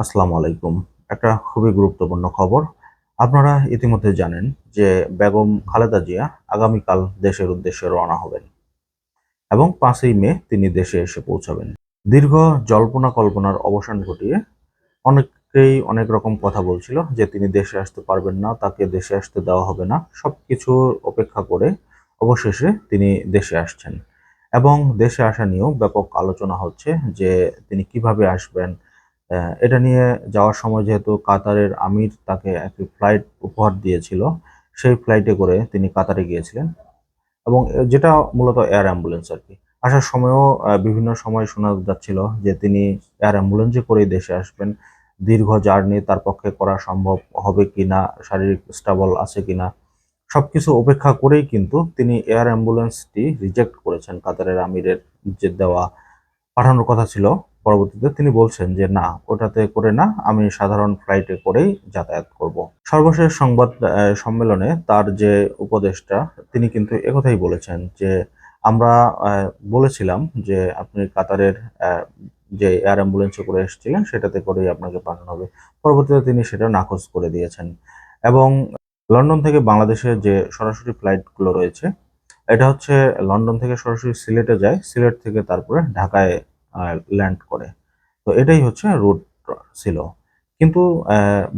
আসসালামু আলাইকুম। একটা খুবই গুরুত্বপূর্ণ খবর। আপনারা ইতিমধ্যে জানেন যে বেগম খালেদা জিয়া আগামীকাল দেশের উদ্দেশ্যে রওনা হবেন এবং পাঁচই মে তিনি দেশে এসে পৌঁছাবেন। দীর্ঘ জল্পনা কল্পনার অবসান ঘটিয়ে অনেকেই অনেক রকম কথা বলছিল যে তিনি দেশে আসতে পারবেন না, তাকে দেশে আসতে দেওয়া হবে না। সবকিছু অপেক্ষা করে অবশেষে তিনি দেশে আসছেন এবং দেশে আসা নিয়েও ব্যাপক আলোচনা হচ্ছে যে তিনি কীভাবে আসবেন এটা নিয়ে যাওয়ার সময় যেহেতু কাতারের আমির তাকে একটি ফ্লাইট উপহার দিয়েছিল, সেই ফ্লাইটে করে তিনি কাতারে গিয়েছিলেন। এবং যেটা মূলত এয়ার অ্যাম্বুলেন্স আর কি। আসার সময়ও বিভিন্ন সময় শোনা যাচ্ছিল যে তিনি এয়ার অ্যাম্বুলেন্সে করেই দেশে আসবেন। দীর্ঘ জার্নি তার পক্ষে করা সম্ভব হবে কিনা, শারীরিক স্টাবল আছে কিনা, সবকিছু উপেক্ষা করেই কিন্তু তিনি এয়ার অ্যাম্বুলেন্সটি রিজেক্ট করেছেন কাতারের আমিরের যে দেওয়া পাঠানোর কথা ছিল। পরবর্তীতে তিনি বলছেন যে, না, ওটাতে করে না, আমি সাধারণ ফ্লাইটে করেই যাতায়াত করব। সর্বশেষ সংবাদ সম্মেলনে তার যে উপদেশটা তিনি কিন্তু একথাই বলেছেন যে, আমরা বলেছিলাম যে, আপনি কাতারের যে এয়ার অ্যাম্বুলেন্সে করে এসেছিলেন, সেটাতে করেই আপনাকে পাঠানো হবে। পরবর্তীতে তিনি সেটা নাকচ করে দিয়েছেন। এবং লন্ডন থেকে বাংলাদেশে যে সরাসরি ফ্লাইটগুলো রয়েছে, এটা হচ্ছে লন্ডন থেকে সরাসরি সিলেটে যায়, সিলেট থেকে তারপরে ঢাকায় ল্যান্ড করে। তো এটাই হচ্ছে রুট ছিল। কিন্তু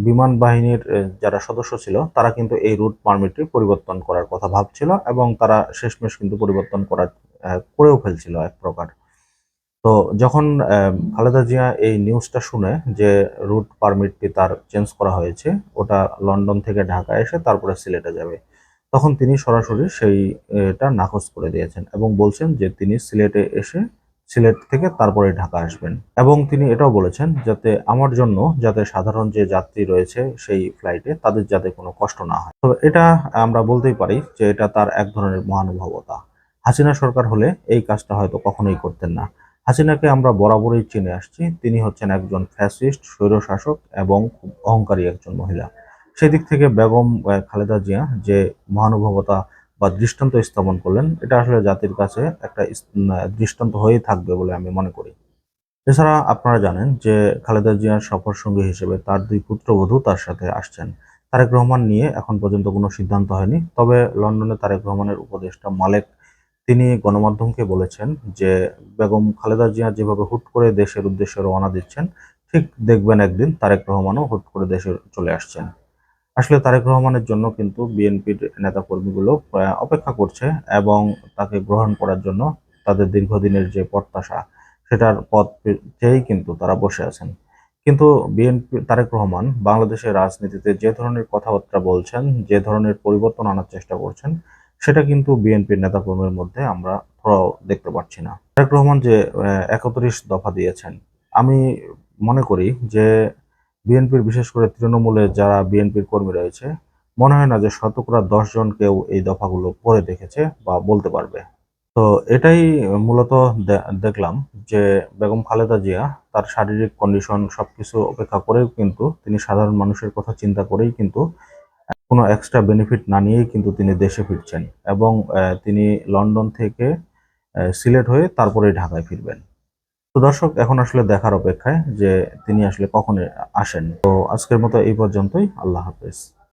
বিমান বাহিনীর যারা সদস্য ছিল তারা কিন্তু এই রুট পারমিটটি পরিবর্তন করার কথা ভাবছিল এবং তারা শেষমেশ কিন্তু পরিবর্তন আহ, করেও ফেলছিল এক প্রকার। তো যখন খালেদা জিয়া এই নিউজটা শুনে যে রুট পারমিটটি তার চেঞ্জ করা হয়েছে ওটা লন্ডন থেকে ঢাকা এসে তারপরে সিলেটে যাবে তখন তিনি সরাসরি সেইটা নাকচ করে দিয়েছেন এবং বলছেন যে তিনি সিলেটে এসে সিলেট থেকে তারপরে ঢাকা আসবেন। এবং তিনি এটাও বলেছেন যাতে আমার জন্য যাতে সাধারণ যে যাত্রী রয়েছে সেই ফ্লাইটে তাদের যাতে কোনো কষ্ট না হয়। তবে এটা আমরা বলতেই পারি যে এটা তার এক ধরনের মহানুভবতা। হাসিনা সরকার হলে এই কাজটা হয়তো কখনোই করতেন না। হাসিনাকে আমরা বরাবরই চিনে আসছি। তিনি হচ্ছেন একজন ফ্যাসিস্ট স্বৈরশাসক এবং খুব অহংকারী একজন মহিলা। সেদিক থেকে বেগম খালেদা জিয়া যে মহানুভবতা বা দৃষ্টান্ত স্থাপন করলেন, এটা আসলে জাতির কাছে একটা দৃষ্টান্ত হয়েই থাকবে বলে আমি মনে করি। এছাড়া আপনারা জানেন যে খালেদা জিয়ার সফর সঙ্গী হিসেবে তার দুই পুত্রবধূ তার সাথে আসছেন। তারেক রহমান নিয়ে এখন পর্যন্ত কোনো সিদ্ধান্ত হয়নি, তবে লন্ডনে তারেক রহমানের উপদেষ্টা মালেক তিনি গণমাধ্যমকে বলেছেন যে বেগম খালেদা জিয়া যেভাবে হুট করে দেশের উদ্দেশ্যে রওনা দিচ্ছেন, ঠিক দেখবেন একদিন তারেক রহমানও হুট করে দেশে চলে আসছেন। আসলে তারেক রহমানের জন্য কিন্তু বিএনপির নেতাকর্মীগুলো অপেক্ষা করছে এবং তাকে গ্রহণ করার জন্য তাদের দীর্ঘদিনের যে প্রত্যাশা, সেটার পথ চেয়েই কিন্তু তারা বসে আছেন। কিন্তু বিএনপি, তারেক রহমান বাংলাদেশের রাজনীতিতে যে ধরনের কথাবার্তা বলছেন, যে ধরনের পরিবর্তন আনার চেষ্টা করছেন, সেটা কিন্তু বিএনপির নেতাকর্মীর মধ্যে আমরা থোড়াও দেখতে পাচ্ছি না। তারেক রহমান যে একত্রিশ দফা দিয়েছেন, আমি মনে করি যে বিএনপির, বিশেষ করে তৃণমূলে যারা বিএনপির কর্মী রয়েছে, মনে হয় না যে শতকরা দশ জন কেউ এই দফাগুলো পড়ে দেখেছে বা বলতে পারবে। তো এটাই মূলত দেখলাম যে বেগম খালেদা জিয়া তার শারীরিক কন্ডিশন সবকিছু অপেক্ষা করেও কিন্তু তিনি সাধারণ মানুষের কথা চিন্তা করেই কিন্তু কোনো এক্সট্রা বেনিফিট না নিয়েই কিন্তু তিনি দেশে ফিরছেন এবং তিনি লন্ডন থেকে সিলেট হয়ে তারপরে ঢাকায় ফিরবেন। তো দর্শক, এখন আসলে দেখার অপেক্ষায় যে তিনি আসলে কখন আসেন তো আজকের মতো এই পর্যন্তই। আল্লাহ হাফেজ।